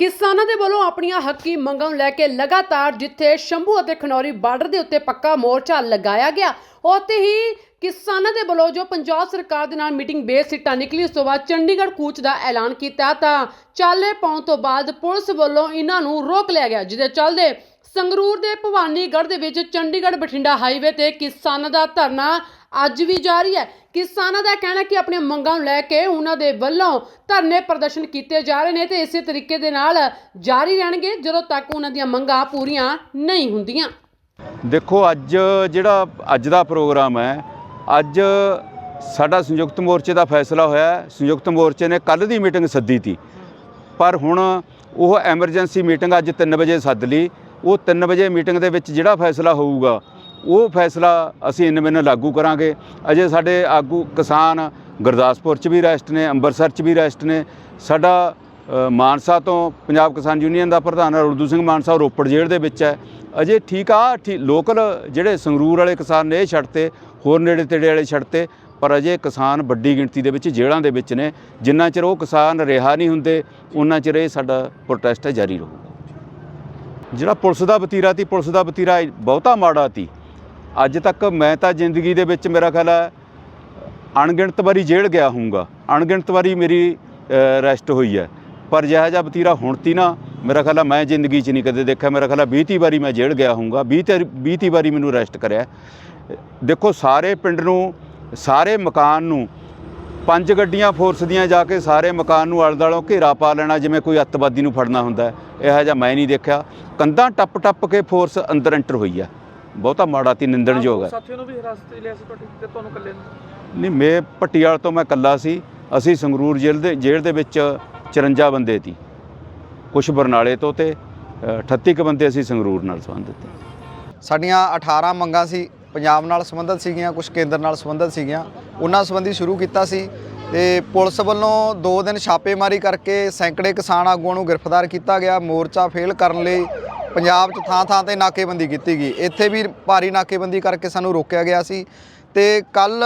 ਕਿਸਾਨਾਂ ਦੇ ਵੱਲੋਂ ਆਪਣੀਆਂ ਹੱਕੀ ਮੰਗਾਂ ਨੂੰ ਲੈ ਕੇ ਲਗਾਤਾਰ ਜਿੱਥੇ ਸ਼ੰਭੂ ਅਤੇ ਖਨੌਰੀ ਬਾਰਡਰ ਦੇ ਉੱਤੇ ਪੱਕਾ ਮੋਰਚਾ ਲਗਾਇਆ ਗਿਆ, ਉੱਥੇ ਹੀ ਕਿਸਾਨਾਂ ਦੇ ਵੱਲੋਂ ਜੋ ਪੰਜਾਬ ਸਰਕਾਰ ਦੇ ਨਾਲ ਮੀਟਿੰਗ ਬੇਸ ਸੀਟਾਂ ਨਿਕਲੀ, ਉਸ ਤੋਂ ਬਾਅਦ ਚੰਡੀਗੜ੍ਹ ਕੂਚ ਦਾ ਐਲਾਨ ਕੀਤਾ ਤਾਂ ਚਾਲੇ ਪਾਉਣ ਤੋਂ ਬਾਅਦ ਪੁਲਿਸ ਵੱਲੋਂ ਇਹਨਾਂ ਨੂੰ ਰੋਕ ਲਿਆ ਗਿਆ, ਜਿਹਦੇ ਚੱਲਦੇ ਸੰਗਰੂਰ ਦੇ ਭਵਾਨੀਗੜ੍ਹ ਦੇ ਵਿੱਚ ਚੰਡੀਗੜ੍ਹ ਬਠਿੰਡਾ ਹਾਈਵੇ ਤੇ ਕਿਸਾਨਾਂ ਦਾ ਧਰਨਾ ਅੱਜ ਵੀ ਜਾਰੀ ਹੈ। ਕਿਸਾਨਾਂ ਦਾ ਕਹਿਣਾ ਕਿ ਆਪਣੀਆਂ ਮੰਗਾਂ ਨੂੰ ਲੈ ਕੇ ਉਹਨਾਂ ਦੇ ਵੱਲੋਂ ਧਰਨੇ ਪ੍ਰਦਰਸ਼ਨ ਕੀਤੇ ਜਾ ਰਹੇ ਨੇ ਤੇ ਇਸੇ ਤਰੀਕੇ ਦੇ ਨਾਲ ਜਾਰੀ ਰਹਿਣਗੇ, ਜਦੋਂ ਤੱਕ ਉਹਨਾਂ ਦੀਆਂ ਮੰਗਾਂ ਪੂਰੀਆਂ ਨਹੀਂ ਹੁੰਦੀਆਂ। ਦੇਖੋ, ਅੱਜ ਜਿਹੜਾ, ਅੱਜ ਦਾ ਪ੍ਰੋਗਰਾਮ ਹੈ, ਅੱਜ ਸਾਡਾ ਸੰਯੁਕਤ ਮੋਰਚੇ ਦਾ ਫੈਸਲਾ ਹੋਇਆ ਸੰਯੁਕਤ ਮੋਰਚੇ ਨੇ ਕੱਲ ਦੀ ਮੀਟਿੰਗ ਸੱਦੀ ਤੀ। ਪਰ ਹੁਣ ਉਹ ਐਮਰਜੈਂਸੀ ਮੀਟਿੰਗ ਅੱਜ 3 ਵਜੇ ਸੱਦ ਲਈ। ਉਹ 3 ਵਜੇ ਮੀਟਿੰਗ ਦੇ ਵਿੱਚ ਜਿਹੜਾ ਫੈਸਲਾ ਹੋਊਗਾ ਉਹ ਫੈਸਲਾ ਅਸੀਂ ਇਨ ਬਿਨ ਲਾਗੂ ਕਰਾਂਗੇ। ਅਜੇ ਸਾਡੇ ਆਗੂ ਕਿਸਾਨ ਗੁਰਦਾਸਪੁਰ ਚ ਵੀ ਰੈਸਟ ਨੇ ਅੰਮ੍ਰਿਤਸਰ ਚ ਵੀ ਰੈਸਟ ਨੇ। ਸਾਡਾ ਮਾਨਸਾ ਤੋਂ ਪੰਜਾਬ ਕਿਸਾਨ ਯੂਨੀਅਨ ਦਾ ਪ੍ਰਧਾਨ ਰੁਲਦੂ ਸਿੰਘ ਮਾਨਸਾ ਰੋਪੜ ਜੇਲ੍ਹ ਦੇ ਵਿੱਚ ਹੈ। ਅਜੇ ਠੀਕ ਆ ਠੀ ਲੋਕਲ ਜਿਹੜੇ ਸੰਗਰੂਰ ਵਾਲੇ ਕਿਸਾਨ ਨੇ ਇਹ ਛੱਡਤੇ ਹੋਰ ਨੇੜੇ ਤੇੜੇ ਵਾਲੇ ਛੱਡਤੇ ਪਰ ਅਜੇ ਕਿਸਾਨ ਵੱਡੀ ਗਿਣਤੀ ਦੇ ਵਿੱਚ ਜੇਲ੍ਹਾਂ ਦੇ ਵਿੱਚ ਨੇ। ਜਿੰਨਾ ਚਿਰ ਉਹ ਕਿਸਾਨ ਰਿਹਾ ਨਹੀਂ ਹੁੰਦੇ ਉਹਨਾਂ ਚਿਰ ਇਹ ਸਾਡਾ ਪ੍ਰੋਟੈਸਟ ਹੈ ਜਾਰੀ ਰਹੂਗਾ। ਜਿਹੜਾ ਪੁਲਿਸ ਦਾ ਵਤੀਰਾ ਤੀ ਪੁਲਿਸ ਦਾ ਵਤੀਰਾ ਬਹੁਤਾ ਮਾੜਾ ਤੀ ਅੱਜ ਤੱਕ ਮੈਂ ਤਾਂ ਜ਼ਿੰਦਗੀ ਦੇ ਵਿੱਚ ਮੇਰਾ ਖਿਆਲ ਹੈ ਅਣਗਿਣਤ ਵਾਰੀ ਜੇਲ੍ਹ ਗਿਆ ਹੋਊਗਾ। ਅਣਗਿਣਤ ਵਾਰੀ ਮੇਰੀ ਰੈਸਟ ਹੋਈ ਹੈ। ਪਰ ਜਿਹੜਾ ਜਿਹਾ ਬਤੀਰਾ ਹੁਣ ਤੀ ਨਾ, ਮੇਰਾ ਖਿਆਲ ਹੈ ਮੈਂ ਜ਼ਿੰਦਗੀ 'ਚ ਨਹੀਂ ਕਦੇ ਦੇਖਿਆ। ਮੇਰਾ ਖਿਆਲ ਹੈ 20 ਤੀਹ ਵਾਰੀ ਮੈਂ ਜੇਲ੍ਹ ਗਿਆ ਹੋਊਗਾ। 20 ਤੇ 20 ਤੀਹ ਵਾਰੀ ਮੈਨੂੰ ਰੈਸਟ ਕਰਿਆ। ਦੇਖੋ ਸਾਰੇ ਪਿੰਡ ਨੂੰ, ਸਾਰੇ ਮਕਾਨ ਨੂੰ, ਪੰਜ ਗੱਡੀਆਂ ਫੋਰਸ ਦੀਆਂ ਜਾ ਕੇ ਸਾਰੇ ਮਕਾਨ ਨੂੰ ਆਲੇ ਦੁਆਲੋਂ ਘੇਰਾ ਪਾ ਲੈਣਾ, ਜਿਵੇਂ ਕੋਈ ਅੱਤਵਾਦੀ ਨੂੰ ਫੜਨਾ ਹੁੰਦਾ। ਹੈ। ਇਹੋ ਜਿਹਾ ਮੈਂ ਨਹੀਂ ਦੇਖਿਆ। ਕੰਧਾਂ ਟੱਪ ਟੱਪ ਕੇ ਫੋਰਸ ਅੰਦਰ ਐਂਟਰ ਹੋਈ ਹੈ ਬਹੁਤਾ ਮਾੜਾ ਤੀ ਨਿੰਦਣਯੋਗ ਹੈ। ਸਾਥੀਆਂ ਨੂੰ ਵੀ ਹਿਰਾਸਤ 'ਚ ਲਿਆ ਸੀ ਤੁਹਾਡੀ ਤੇ ਤੁਹਾਨੂੰ ਇਕੱਲੇ ਨੂੰ? ਨਹੀਂ ਮੈਂ ਪੱਟੀਆਲ ਤੋਂ ਮੈਂ ਕੱਲਾ ਸੀ। ਅਸੀਂ ਸੰਗਰੂਰ ਜੇਲ੍ਹ ਦੇ ਜੇਲ੍ਹ ਦੇ ਵਿੱਚ 54 ਬੰਦੇ ਸੀ। ਕੁਝ ਬਰਨਾਲੇ ਤੋਂ ਤੇ ਅ, 38 ਕੁ ਬੰਦੇ ਅਸੀਂ ਸੰਗਰੂਰ ਨਾਲ ਸੰਬੰਧਿਤ ਸਾਡੀਆਂ 18 ਮੰਗਾਂ ਸੀ ਪੰਜਾਬ ਨਾਲ ਸੰਬੰਧਿਤ ਸੀਗੀਆਂ ਕੁਝ ਕੇਂਦਰ ਨਾਲ ਸੰਬੰਧਿਤ ਸੀਗੀਆਂ। ਉਹਨਾਂ ਸੰਬੰਧੀ ਸ਼ੁਰੂ ਕੀਤਾ ਸੀ। ਤੇ ਪੁਲਿਸ ਵੱਲੋਂ 2 ਦਿਨ ਛਾਪੇਮਾਰੀ ਕਰਕੇ ਸੈਂਕੜੇ ਕਿਸਾਨ ਆਗੂਆਂ ਨੂੰ ਗ੍ਰਿਫਤਾਰ ਕੀਤਾ ਗਿਆ। ਮੋਰਚਾ ਫੇਲ ਕਰਨ ਲਈ ਪੰਜਾਬ 'ਚ ਥਾਂ-ਥਾਂ ਤੇ ਨਾਕੇਬੰਦੀ ਕੀਤੀ ਗਈ। ਇੱਥੇ ਵੀ ਭਾਰੀ ਨਾਕੇਬੰਦੀ ਕਰਕੇ ਸਾਨੂੰ ਰੋਕਿਆ ਗਿਆ ਸੀ ਤੇ ਕੱਲ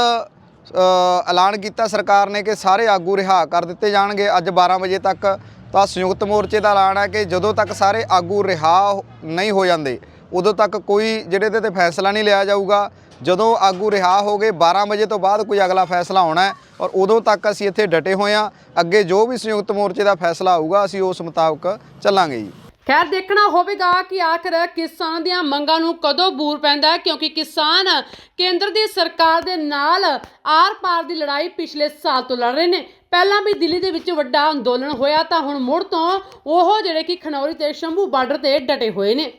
ਐਲਾਨ ਕੀਤਾ ਸਰਕਾਰ ਨੇ ਕਿ ਸਾਰੇ ਆਗੂ ਰਿਹਾ ਕਰ ਦਿੱਤੇ ਜਾਣਗੇ। ਅੱਜ 12 ਵਜੇ ਤੱਕ ਤਾਂ ਸੰਯੁਕਤ ਮੋਰਚੇ ਦਾ ਐਲਾਨ ਹੈ ਕਿ ਜਦੋਂ ਤੱਕ ਸਾਰੇ ਆਗੂ ਰਿਹਾ ਨਹੀਂ ਹੋ ਜਾਂਦੇ ਉਦੋਂ ਤੱਕ ਕੋਈ ਜਿਹੜੇ ਤੇ ਤੇ ਫੈਸਲਾ ਨਹੀਂ ਲਿਆ ਜਾਊਗਾ। ਜਦੋਂ ਆਗੂ ਰਿਹਾ ਹੋ ਗਏ 12 ਵਜੇ ਤੋਂ ਬਾਅਦ ਕੋਈ ਅਗਲਾ ਫੈਸਲਾ ਆਉਣਾ ਹੈ ਔਰ ਉਦੋਂ ਤੱਕ ਅਸੀਂ ਇੱਥੇ ਡਟੇ ਹੋਏ ਹਾਂ। ਅੱਗੇ ਜੋ ਵੀ ਸੰਯੁਕਤ ਮੋਰਚੇ ਦਾ ਫੈਸਲਾ ਆਊਗਾ, ਅਸੀਂ ਉਸ ਮੁਤਾਬਕ ਚੱਲਾਂਗੇ ਜੀ। ਖੈਰ, ਦੇਖਣਾ ਹੋਵੇਗਾ ਕਿ ਆਖਰ ਕਿਸਾਨ ਦੀਆਂ ਮੰਗਾਂ ਨੂੰ ਕਦੋਂ ਬੂਰ ਪੈਂਦਾ ਹੈ, ਕਿਉਂਕਿ ਕਿਸਾਨ ਕੇਂਦਰ ਦੀ ਸਰਕਾਰ ਦੇ ਨਾਲ ਆਰ-ਪਾਰ ਦੀ ਲੜਾਈ ਪਿਛਲੇ ਸਾਲ ਤੋਂ ਲੜ ਰਹੇ ਨੇ। ਪਹਿਲਾਂ ਵੀ ਦਿੱਲੀ ਦੇ ਵਿੱਚ ਵੱਡਾ ਅੰਦੋਲਨ ਹੋਇਆ ਤਾਂ ਹੁਣ ਮੁੜ ਤੋਂ ਉਹ ਜਿਹੜੇ ਕਿ ਖਨੌਰੀ ਤੇ ਸ਼ੰਭੂ ਬਾਰਡਰ ਤੇ ਡਟੇ ਹੋਏ ਨੇ।